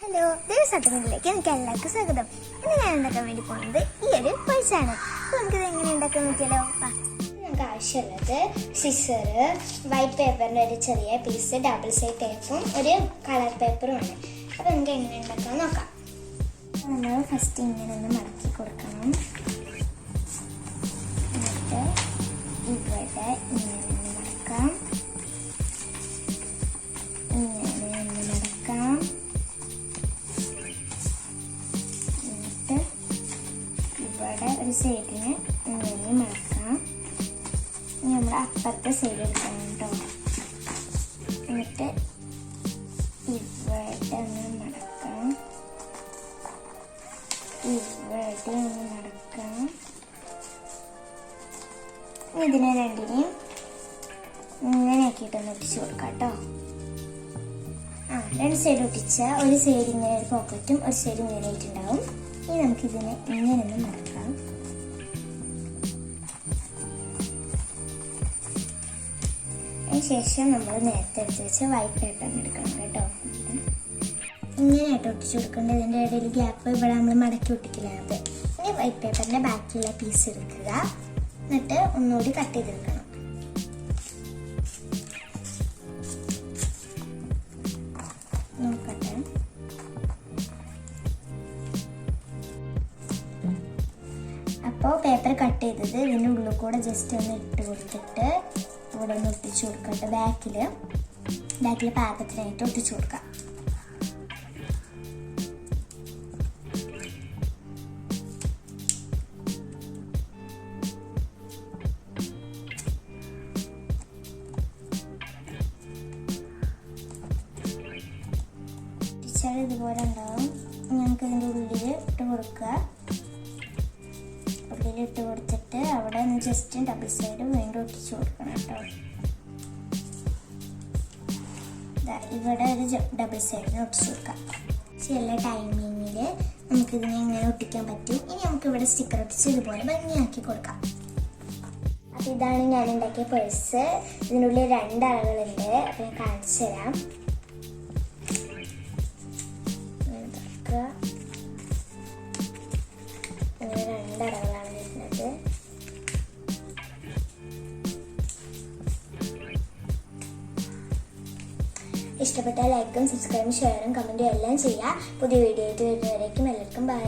Hello ദേവസത്തമിലേക്ക് എനിക്ക് എല്ലാവർക്കും സ്വാഗതം. ഇന്ന് ഞാൻ ഉണ്ടാക്കാൻ വേണ്ടി പോകുന്നത് ഈ ഒരു പൈസയാണ് അപ്പോൾ നമുക്കിത് എങ്ങനെ ഉണ്ടാക്കാൻ നോക്കിയാലോ? ഞങ്ങൾക്ക് നമുക്ക് ആവശ്യമുള്ളത് സിസർ വൈറ്റ് പേപ്പറിന്റെ ഒരു ചെറിയ പീസ് ഡബിൾ സൈഡ് ടേപ്പും ഒരു കളർ പേപ്പറും ഉണ്ട് അപ്പോൾ നമുക്ക് എങ്ങനെ ഉണ്ടാക്കാൻ നോക്കാം. നമ്മൾ ഫസ്റ്റ് ഇങ്ങനെ ഒന്ന് മടക്കി കൊടുക്കണം. എന്നിട്ട് ഇവിടെ ഇങ്ങനെ ഒരു സൈഡിന് ഇങ്ങനെ മറക്കാം ഇനി നമ്മൾ അപ്പുറത്തെ സൈഡ് എടുക്കണം കേട്ടോ. എന്നിട്ട് ഇവിടെ ഒന്ന് മടക്കാം ഇവിടെ ഒന്ന് നടക്കാം ഇതിനെ രണ്ടിനെയും ഇങ്ങനെ ആക്കിയിട്ടൊന്ന് ഒട്ടിച്ചു കൊടുക്കാം കേട്ടോ. ആ രണ്ട് സൈഡ് ഒട്ടിച്ച ഒരു സൈഡ് ഇങ്ങനെ ഒരു പോക്കറ്റും ഒരു സൈഡ് ഇങ്ങനെ ആയിട്ടുണ്ടാവും. ഇനി നമുക്കിതിനെ ഇങ്ങനെ ഒന്ന് അതിന് ശേഷം നമ്മൾ നേരത്തെ എടുത്ത് വെച്ച് വൈറ്റ് പേപ്പർ എടുക്കണം കേട്ടോ. ഇങ്ങനെയായിട്ട് ഒട്ടിച്ചു കൊടുക്കേണ്ടത് ഇതിന്റെ ഇടയിൽ ഗ്യാപ്പ് ഇവിടെ നമ്മൾ മടക്കി ഒട്ടിക്കലാണത് ഇനി വൈറ്റ് പേപ്പറിന്റെ ബാക്കിയുള്ള പീസ് എടുക്കുക. എന്നിട്ട് ഒന്നുകൂടി കട്ട് ചെയ്തെടുക്കണം. അപ്പോൾ പേപ്പർ കട്ട് ചെയ്തത് ഇതിന്റെ ഉള്ളിൽ കൂടെ ജസ്റ്റ് ഒന്ന് ഇട്ട് കൊടുത്തിട്ട് ഇവിടെ ഒന്ന് ഒട്ടിച്ചു കൊടുക്കട്ടെ ബാക്കിൽ ബാക്കിൽ പാകത്തിനായിട്ട് ഒട്ടിച്ചു കൊടുക്കാം. ഇതുപോലെ ഉണ്ടാവും. ഞങ്ങൾക്ക് ഇതിന്റെ ഉള്ളിൽ ഇട്ട് കൊടുക്കുക. ഉള്ളിൽ ഇട്ട് കൊടുത്തിട്ട് അവിടെ ഒന്ന് ജസ്റ്റ് ഡബിൾ സൈഡ് വീണ്ടും ഒട്ടിച്ചു കൊടുക്കണം കേട്ടോ. ഇവിടെ ഒരു ഡബിൾ സൈഡിന് ഒട്ടിച്ചു കൊടുക്കാം. ചില ടൈമിങ്ങിൽ നമുക്കിതിനെ ഇങ്ങനെ ഒട്ടിക്കാൻ പറ്റും. ഇനി നമുക്ക് ഇവിടെ സ്റ്റിക്കർ ഒട്ടിച്ച് ഇതുപോലെ ഭംഗിയാക്കി കൊടുക്കാം. അപ്പോൾ ഇതാണ് ഞാൻ ഉണ്ടാക്കിയ പേഴ്സ് ഇതിനുള്ളിൽ രണ്ടാളുകളുണ്ട് അപ്പം അപ്പോൾ ഞാൻ കാണിച്ചു തരാം ഇഷ്ടപ്പെട്ടാൽ ലൈക്കും സബ്സ്ക്രൈബും ഷെയറും കമന്റും എല്ലാം ചെയ്യുക. പുതിയ വീഡിയോ ആയിട്ട് വരുന്നവരേക്കും എല്ലാവർക്കും ബൈ